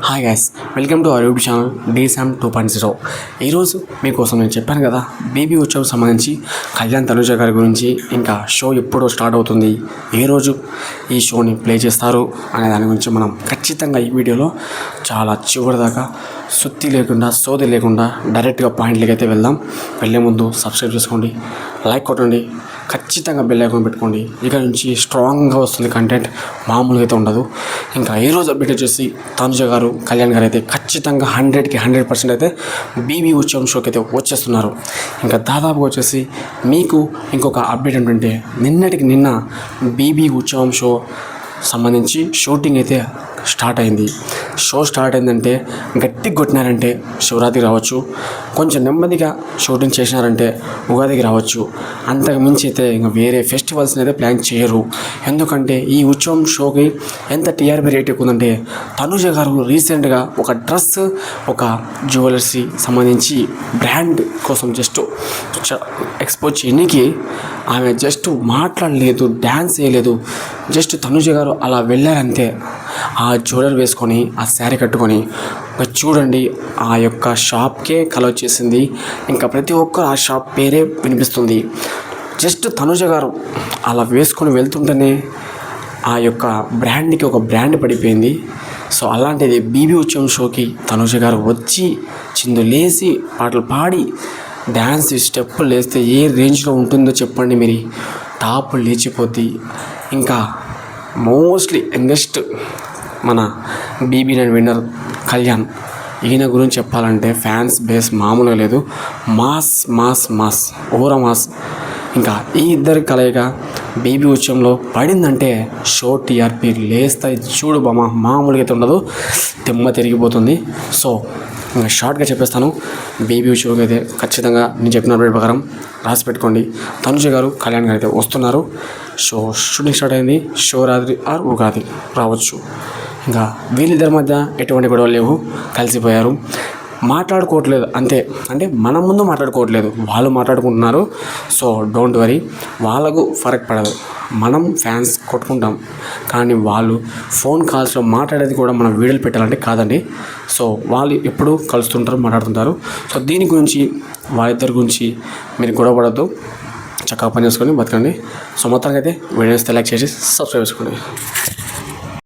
Hi guys welcome to our YouTube channel Deesam two point zero ఈరోజు మీకోసం నేను చెప్పాను కదా బేబీ ఉత్సవం సంబంధించి కళ్యాణ్ తనుజ గారి గురించి ఇంకా షో ఎప్పుడో స్టార్ట్ అవుతుంది ఏ రోజు ఈ షోని ప్లే చేస్తారు అనే దాని గురించి మనం ఖచ్చితంగా ఈ వీడియోలో చాలా చివరి దాకా సుత్తి లేకుండా సోది లేకుండా డైరెక్ట్గా పాయింట్లకి అయితే వెళ్దాం. వెళ్ళే ముందు సబ్స్క్రైబ్ చేసుకోండి లైక్ కొట్టండి ఖచ్చితంగా బెల్ ఐకాన్ పెట్టుకోండి. ఇక నుంచి స్ట్రాంగ్గా వస్తుంది కంటెంట్ మామూలుగా అయితే ఉండదు. ఇంకా ఏ రోజు అప్డేట్ వచ్చేసి తనుజ గారు కళ్యాణ్ గారు అయితే ఖచ్చితంగా హండ్రెడ్కి హండ్రెడ్ పర్సెంట్ అయితే బీబీ ఉత్సవం షోకి అయితే వచ్చేస్తున్నారు. ఇంకా దాదాపుగా వచ్చేసి మీకు ఇంకొక అప్డేట్ ఏంటంటే నిన్నటికి నిన్న బీబీ ఉత్సవం షో సంబంధించి షూటింగ్ అయితే స్టార్ట్ అయింది. షో స్టార్ట్ అయిందంటే గట్టి కొట్టినారంటే శివరాత్రికి రావచ్చు. కొంచెం నెమ్మదిగా షూటింగ్ చేసినారంటే ఉగాదికి రావచ్చు. అంతకు మించి అయితే ఇంకా వేరే ఫెస్టివల్స్ని అయితే ప్లాన్ చేయరు. ఎందుకంటే ఈ ఉత్సవం షోకి ఎంత టీఆర్పీ రేట్ ఎక్కువ ఉందంటే తనుజ గారు రీసెంట్గా ఒక డ్రెస్ ఒక జ్యువెలర్సీ సంబంధించి బ్రాండ్ కోసం జస్ట్ ఎక్స్పోజ్ చేయడానికి ఆమె జస్ట్ మాట్లాడలేదు డ్యాన్స్ చేయలేదు. జస్ట్ తనుజ గారు అలా వెళ్ళారంతే. ఆ జ్యువెలర్ వేసుకొని ఆ శారీ కట్టుకొని ఇంకా చూడండి ఆ యొక్క షాప్కే కల వచ్చేసింది. ఇంకా ప్రతి ఒక్కరు ఆ షాప్ పేరే వినిపిస్తుంది. జస్ట్ తనుజ గారు అలా వేసుకొని వెళ్తుంటేనే ఆ యొక్క బ్రాండ్కి ఒక బ్రాండ్ పడిపోయింది. సో అలాంటిది బీబీ ఉత్సవం షోకి తనుజ గారు వచ్చి చిందు లేచి పాటలు పాడి డ్యాన్స్ స్టెప్పులు లేస్తే ఏ రేంజ్లో ఉంటుందో చెప్పండి మీరు. టాపులు లేచిపోతే ఇంకా మోస్ట్లీ యంగెస్ట్ మన బీబీ నైన్ విన్నర్ కళ్యాణ్. ఈయన గురించి చెప్పాలంటే ఫ్యాన్స్ బేస్ మామూలుగా లేదు. మాస్ మాస్ మాస్ ఓర మాస్. ఇంకా ఈ ఇద్దరి కలయిక బీబీ ఉత్సవంలో పడిందంటే షో టీఆర్పీ లేస్తాయి. చూడు బామ్మ మామూలుగా అయితే ఉండదు. తిమ్మ తిరిగిపోతుంది. సో షార్ట్గా చెప్పేస్తాను. బేబీ ఉత్సవం అయితే ఖచ్చితంగా నేను చెప్పిన అప్డేట్ ప్రకారం రాసి పెట్టుకోండి. తనుజ గారు కళ్యాణ్ గారు అయితే వస్తున్నారు. షో షూటింగ్ స్టార్ట్ అయింది. షో రాత్రి ఆర్ ఉగాది రావచ్చు. ఇంకా వీళ్ళిద్దరి మధ్య ఎటువంటి గొడవలు లేవు. కలిసిపోయారు. మాట్లాడుకోవట్లేదు. అంతే. అంటే మన ముందు మాట్లాడుకోవట్లేదు. వాళ్ళు మాట్లాడుకుంటున్నారు. సో డోంట్ వరీ వాళ్ళకు ఫరక్ పడదు. మనం ఫ్యాన్స్ కొట్టుకుంటాం. కానీ వాళ్ళు ఫోన్ కాల్స్లో మాట్లాడేది కూడా మనం వీడియోలు పెట్టాలంటే కాదండి. సో వాళ్ళు ఎప్పుడు కలుస్తుంటారు మాట్లాడుతుంటారు. సో దీని గురించి వాళ్ళిద్దరి గురించి మీరు గొడవపడద్దు. చక్కగా పని చేసుకొని బతకండి. సో మొత్తానికి అయితే వీడియోస్ లైక్ చేసి సబ్స్క్రైబ్ చేసుకోండి.